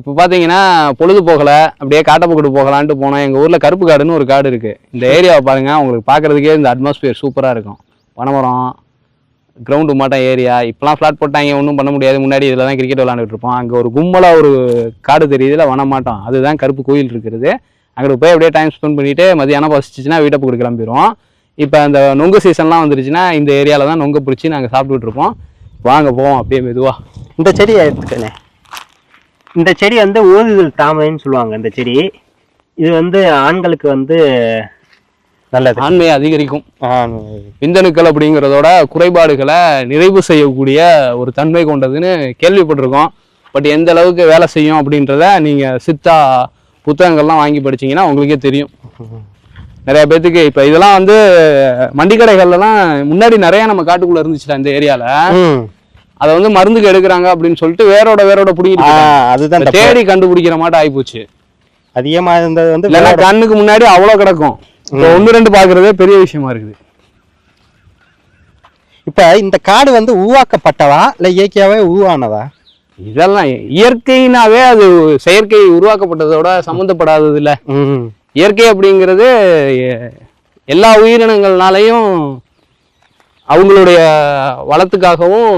இப்போ பார்த்தீங்கன்னா பொழுது போகலை அப்படியே காட்டப்பக்கட்டு போகலான்ட்டு போனோம் எங்கள் ஊரில் கருப்பு காடுன்னு ஒரு காடு இருக்குது இந்த ஏரியாவை பாருங்கள் உங்களுக்கு பார்க்குறதுக்கே இந்த அட்மாஸ்பியர் சூப்பராக இருக்கும். பனைமரம் கிரவுண்டு மாட்டோம் ஏரியா இப்போலாம் ஃப்ளாட் போட்டாங்க ஒன்றும் பண்ண முடியாது. முன்னாடி இதில் தான் கிரிக்கெட் விளாண்டுட்டு இருப்போம். அங்கே ஒரு கும்பலாக ஒரு காடு தெரியுதுல வனமாட்டோம் அதுதான் கருப்பு கோயில் இருக்கிறது. அங்கே போய் அப்படியே டைம் ஸ்பெண்ட் பண்ணிட்டு மதியானம் பசிச்சுன்னா வீட்டை பக்கம் கிளம்பிடுவோம் இப்போ அந்த நொங்கு சீசன்லாம் வந்துருச்சுன்னா இந்த ஏரியாவில் தான் நொங்கு பிடிச்சி நாங்கள் சாப்பிட்டுட்டு இருப்போம். வாங்க போவோம் அப்படியே மெதுவாக இந்த செடியை எடுத்துக்கண்ணே இந்த செடி வந்து ஊதுதல் தாமரைன்னு சொல்லுவாங்க இந்த செடி. இது வந்து ஆண்களுக்கு வந்து நல்லது. ஆண்மையை அதிகரிக்கும். விந்தணுக்கள் அப்படிங்கிறதோட குறைபாடுகளை நிறைவு செய்யக்கூடிய ஒரு தன்மை கொண்டதுன்னு கேள்விப்பட்டிருக்கோம். பட் எந்த அளவுக்கு வேலை செய்யும் அப்படின்றத நீங்கள் சித்தா புத்தகங்கள்லாம் வாங்கி படிச்சீங்கன்னா உங்களுக்கே தெரியும். நிறைய பேத்துக்கு இப்போ இதெல்லாம் வந்து மண்டி கடைகள்லாம் முன்னாடி நிறைய நம்ம காட்டுக்குள்ள இருந்துச்சுல இந்த ஏரியால. ம். அதை வந்து மருந்துக்கு எடுக்கிறாங்க அப்படின்னு சொல்லிட்டு வேரோட வேரோட பிடிக்கிட்டு அதுதான். தேடி கண்டுபிடிக்கிற மாட்டம் ஆயிப்போச்சு. அதிகமா இருந்தது வந்து இல்லைன்னா கண்ணுக்கு முன்னாடி அவ்வளோ கிடக்கும். ஒன்று ரெண்டு பார்க்கறதே பெரிய விஷயமா இருக்குது. இப்ப இந்த காடு வந்து உருவாக்கப்பட்டதா இல்ல இயற்கையாவே உருவானதா? இதெல்லாம் இயற்கையினாவே அது செயற்கை உருவாக்கப்பட்டதோட சம்மந்தப்படாதது இல்ல. இயற்கை அப்படிங்கிறது எல்லா உயிரினங்கள்னாலையும் அவங்களுடைய வளத்துக்காகவும்.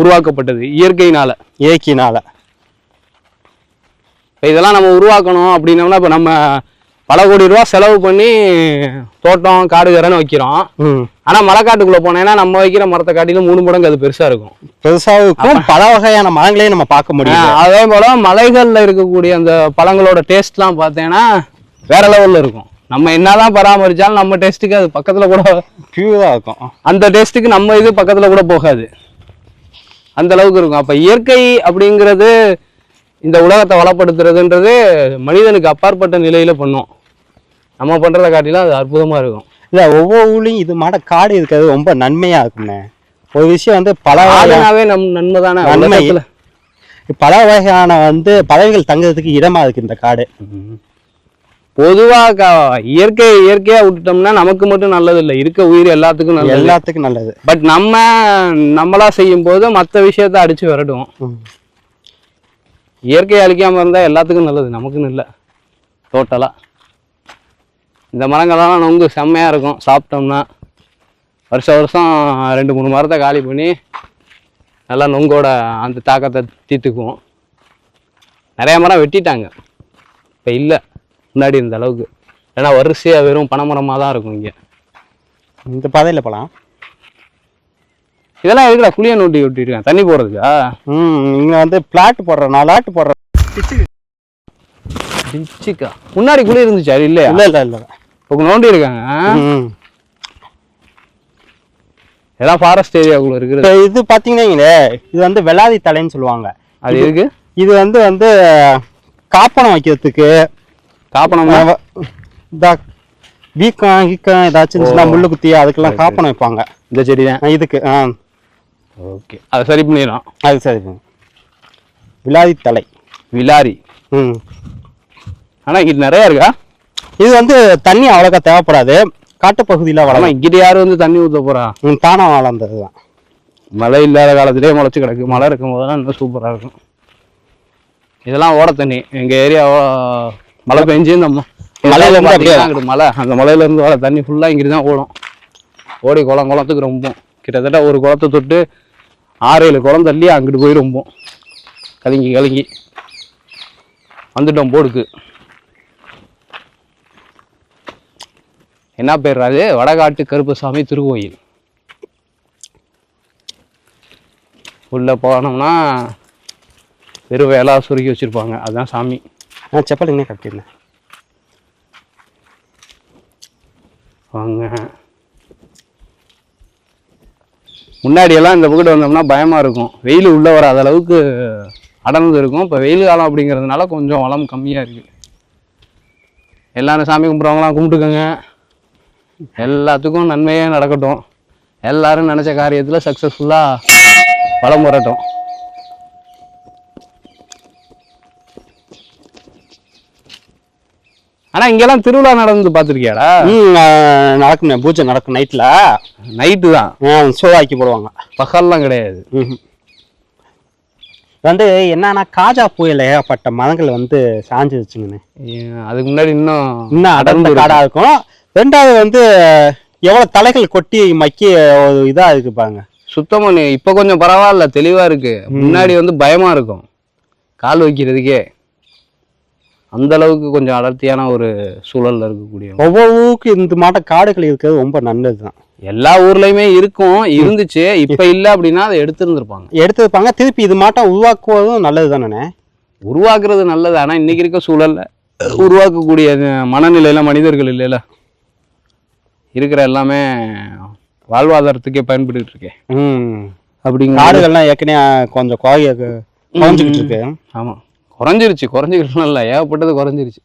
உருவாக்கப்பட்டது இயற்கையினால. இயற்கையினால. இப்போ இதெல்லாம் நம்ம உருவாக்கணும் அப்படின்னோம்னா இப்போ நம்ம பல கோடி ரூபா செலவு பண்ணி தோட்டம் காடு கரைன்னு வைக்கிறோம். ம். ஆனா மலைக்காட்டுக்குள்ள போனேன்னா நம்ம வைக்கிற மரத்தை காட்டிலும் மூணு மடங்கு அது பெருசா இருக்கும். பெருசாவுக்கும் பல வகையான மரங்களையும் நம்ம பார்க்க முடியும் அதே போல மலைகள்ல இருக்கக்கூடிய அந்த பழங்களோட டேஸ்ட்லாம் பார்த்தேன்னா வேற லெவல்ல இருக்கும். நம்ம என்னதான் பராமரிச்சாலும் நம்ம டேஸ்ட்டுக்கு அது பக்கத்துல கூட பியூரா இருக்கும். அந்த டேஸ்ட்டுக்கு நம்ம இது பக்கத்துல கூட போகாது. அந்த அளவுக்கு இருக்கும். அப்ப இயற்கை அப்படிங்கிறது இந்த உலகத்தை வளப்படுத்துறதுன்றது மனிதனுக்கு அப்பாற்பட்ட நிலையில பண்ணும். நம்ம பண்றதை காட்டிலும் அது அற்புதமா இருக்கும். இல்ல ஒவ்வொரு ஊர்லயும் இது மாட காடு இருக்கிறது ரொம்ப நன்மையா இருக்குண்ணே. ஒரு விஷயம் வந்து பல ஆளுனாவே நம் நன்மை தானே நன்மை. பல வகையான வந்து பறவைகள் தங்குறதுக்கு இடமா இருக்கு இந்த காடு. பொதுவா க- இயற்கை இயற்கையா விட்டுட்டோம்னா நமக்கு மட்டும் நல்லது இல்லை இருக்க உயிர் எல்லாத்துக்கும் நல்லது. எல்லாத்துக்கும் நல்லது. பட் நம்ம நம்மளா செய்யும் போது மற்ற விஷயத்த அடிச்சு விரட்டுவோம். ம். இயற்கையை அழிக்காம இருந்தா எல்லாத்துக்கும் நல்லது. நமக்குன்னு இல்லை. டோட்டலா இந்த மரங்கள்லாம் நொங்கு செம்மையா இருக்கும். சாப்பிட்டோம்னா வருஷம் வருஷம் ரெண்டு மூணு மரத்தை காலி பண்ணி நல்லா நொங்கோட அந்த தாக்கத்தை தீர்த்துக்குவோம். நிறைய மரம் வெட்டிட்டாங்க. இப்போ இல்லை. முன்னாடி இருந்த அளவுக்கு. ஏன்னா வரிசையாக வெறும் பனைமரமாக தான் இருக்கும் இங்கே. இந்த பாதையில போலாம். இதெல்லாம் எதுக்குடா குளிய நோட்டி விட்டுருக்கேன்? தண்ணி போடுறதுக்கா ம் இங்க வந்து பிளாட் போடுற நாலாட்டு போடுற. டிச்சுக்கா முன்னாடி குழி இருந்துச்சு? அது இல்லையா? இல்ல இல்ல இல்ல. இப்போ நோண்டி இருக்காங்க. ம். எல்லாம் ஃபாரஸ்ட் ஏரியாக்குள்ள இப்ப இருக்குது. இது பாத்தீங்கன்னா இது வந்து வெள்ளாதி தலைன்னு சொல்லுவாங்க. அது எதுக்கு? இது வந்து வந்து காப்பனம் வைக்கிறதுக்கு காப்பனம்னா வ- இந்த வீக்கம் கீக்கம் ஏதாச்சும் இருந்துச்சுன்னா முள்ளு குத்தி அதுக்கெல்லாம் காப்பனம் வைப்பாங்க. இந்த செடி தான் இதுக்கு ஆ. ஓகே. அதை சரி பண்ணிடலாம். அது சரி விளாதி தலை. விலாரி. ம். ஆனா இங்க நிறைய இருக்கா? இது வந்து தண்ணி அவ்வளோக்கா தேவைப்படாது. காட்டுப்பகுதியில் வளரும். இங்கிட்ட யாரும் வந்து தண்ணி ஊத்த போறா? ம், தானா வளர்ந்தது தான் மழை இல்லாத காலத்திலே முளைச்சு கிடக்கு. மழை இருக்கும் போதெல்லாம் இன்னும் சூப்பரா இருக்கும். இதெல்லாம் ஓட தண்ணி எங்க ஏரியா மழை பெஞ்சு இந்த மலையில இருந்து மலை அந்த மலையில இருந்து வர தண்ணி ஃபுல்லா இங்கிட்டு தான் ஓடும். ஓடி குளம் குளத்துக்கு ரொம்ப கிட்டத்தட்ட ஒரு குளத்தை தொட்டு ஆறு ஏழு குளம் தள்ளி அங்கிட்டு போய் ரொம்ப கலங்கி கலங்கி. வந்துட்டோம் போடுக்கு என்ன பேர் அது? வடகாட்டு கருப்பசாமி திருக்கோயில். உள்ள போனோம்னா வெறும் வேலா சுருக்கி வச்சிருப்பாங்க. அதுதான் சாமி. ஆ செப்பல் என்ன கட்டியிருந்தேன் வாங்க. முன்னாடியெல்லாம் இந்த பக்கத்து வந்தோம்னா பயமாக இருக்கும். வெயில் உள்ளே வராத அளவுக்கு அடர்ந்து இருக்கும். இப்போ வெயில் காலம் அப்படிங்கிறதுனால கொஞ்சம் வளம் கம்மியாக இருக்குது எல்லாரும் சாமி கும்பிட்றவங்களாம் கும்பிட்டுக்கோங்க. எல்லாத்துக்கும் நன்மையே நடக்கட்டும். எல்லாரும் நினச்ச காரியத்தில் சக்ஸஸ்ஃபுல்லாக வளம் வரட்டும். ஆனா இங்கெல்லாம் திருவிழா நடந்து ஆ, நடக்கும். பூஜை நடக்கும் நைட்டில் நைட்டு தான். ஷோ ஆக்கி போடுவாங்க. பகல்லாம் கிடையாது. ம் வந்து என்னன்னா காஜா புயல் ஏகப்பட்ட மரங்கள் வந்து சாஞ்சிருச்சுங்கண்ணே. அதுக்கு முன்னாடி இன்னும் இன்னும் அடர்ந்த இருக்கு. காடா இருக்கும். ரெண்டாவது வந்து எவ்வளவு தலைகள் கொட்டி மக்கி ஒரு இதா இருக்கு பாருங்க. சுத்தம் பண்ணி இப்போ கொஞ்சம் பரவாயில்ல தெளிவா இருக்கு. முன்னாடி வந்து பயமா இருக்கும். கால் வைக்கிறதுக்கே. அந்த அளவுக்கு கொஞ்சம் அடர்த்தியான ஒரு சூழல்ல இருக்கக்கூடிய ஒவ்வொரு ஊருக்கு இந்த மாட்டம் காடுகள் இருக்கிறது ரொம்ப நல்லதுதான். எல்லா ஊர்லயுமே இருக்கும் இருந்துச்சு. இப்ப இல்ல அப்படின்னா அதை எடுத்திருந்திருப்பாங்க. எடுத்துருப்பாங்க. திருப்பி இது மாட்டம் உருவாக்குவதும் நல்லது தானே உருவாக்குறது நல்லது. ஆனா இன்னைக்கு இருக்க சூழல்ல உருவாக்கக்கூடிய மனநிலையில மனிதர்கள் இல்லைல்ல இருக்கிற எல்லாமே வாழ்வாதாரத்துக்கே பயன்பட்டு இருக்கே. ம். அப்படிங்க காடுகள்லாம் ஏற்கனவே கொஞ்சம் குறைய குறைஞ்சிக்கிட்டு இருக்கு. ஆமா. குறைஞ்சிருச்சு குறைஞ்சிக்கிட்டு இல்லை. ஏகப்பட்டது குறைஞ்சிருச்சு.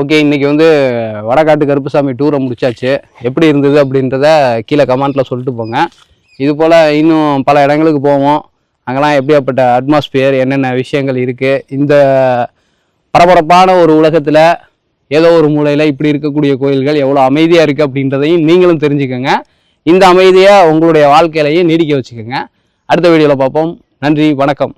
ஓகே இன்றைக்கி வந்து வடகாட்டு கருப்புசாமி டூரை முடிச்சாச்சு. எப்படி இருந்தது அப்படின்றத கீழே கமெண்ட்ல சொல்லிட்டு போங்க. இது போல் இன்னும் பல இடங்களுக்கு போவோம். அங்கெல்லாம் எப்படியாப்பட்ட அட்மாஸ்பியர் என்னென்ன விஷயங்கள் இருக்குது இந்த பரபரப்பான ஒரு உலகத்தில் ஏதோ ஒரு மூலையில் இப்படி இருக்கக்கூடிய கோயில்கள் எவ்வளோ அமைதியாக இருக்குது அப்படின்றதையும் நீங்களும் தெரிஞ்சுக்கோங்க. இந்த அமைதியை உங்களுடைய வாழ்க்கையிலையும் நீடிக்க வச்சுக்கோங்க. அடுத்த வீடியோவில் பார்ப்போம். நன்றி வணக்கம்.